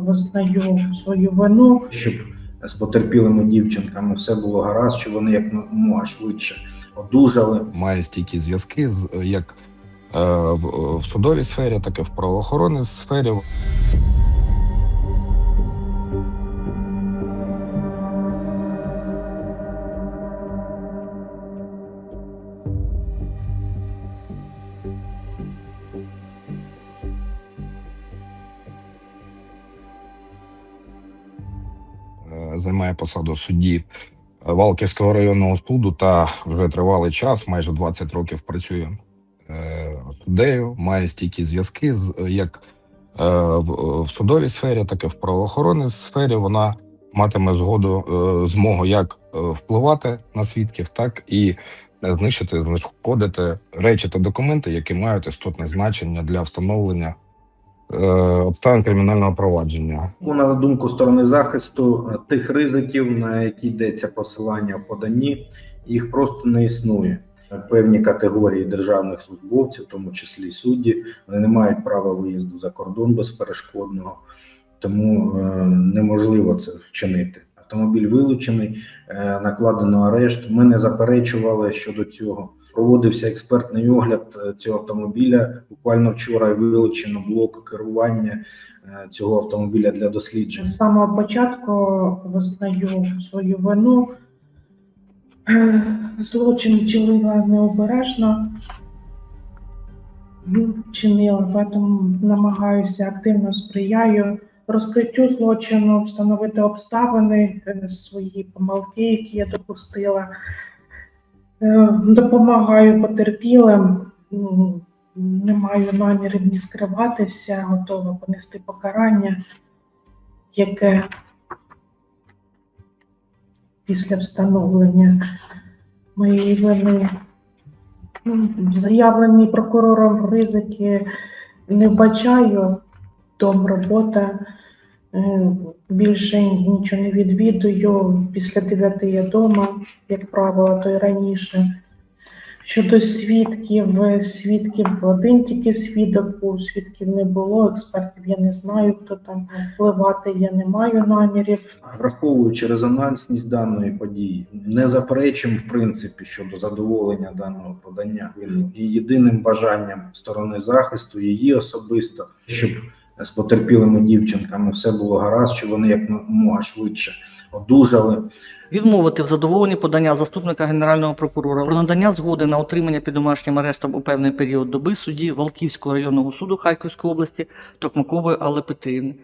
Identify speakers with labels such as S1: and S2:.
S1: визнаю свою вину.
S2: щоб з потерпілими дівчинками все було гаразд, щоб вони як якомога швидше одужали.
S3: має стійкі зв'язки з як е, в, в судовій сфері, так і в правоохоронній сфері. Займає посаду судді Валківського районного суду та вже тривалий час, майже 20 років працює е, суддею, має стійкі зв'язки з е, як е, в, судовій сфері, так і в правоохоронній сфері. Вона матиме згоду е, змогу як е, впливати на свідків, так і е, знищити, знешкодити речі та документи, які мають істотне значення для встановлення е, обставин кримінального провадження.
S2: Ну, На думку сторони захисту, е, тих ризиків, на які йдеться посилання в поданні, їх просто не існує. Певні категорії державних службовців, в тому числі судді, вони не мають права виїзду за кордон безперешкодного, тому е, неможливо це вчинити. Автомобіль вилучений, е, накладено арешт. Ми не заперечували щодо цього. Проводився експертний огляд е, цього автомобіля. Буквально вчора вилучено блок керування е, цього автомобіля для досліджень.
S1: З самого початку визнаю свою вину. Е, Злочин вчинила необережно. Ну, Вчинила, тому намагаюся активно сприяю розкриттю злочину, встановити обставини, свої помилки, які я допустила. Е, Допомагаю потерпілим. Ну, Не маю намірів ні скриватися, готова понести покарання, яке після встановлення моєї вини ну, заявлені прокурором ризики не вбачаю. Дом робота. Е, Більше нічого не відвідую. Після дев'яти я вдома, як правило, то й раніше. Щодо свідків, е, свідків один тільки свідок був, свідків не було, експертів я не знаю, хто там впливати, я не маю намірів.
S2: Враховуючи резонансність даної події, не заперечуємо в принципі щодо задоволення даного подання. І єдиним бажанням сторони захисту її особисто, щоб з потерпілими дівчинками все було гаразд, що вони як мога швидше одужали.
S4: Відмовити в задоволенні подання заступника генерального прокурора про надання згоди на отримання під домашнім арештом у певний період доби судді Валківського районного суду Харківської області Токмакової Алли Петрівни.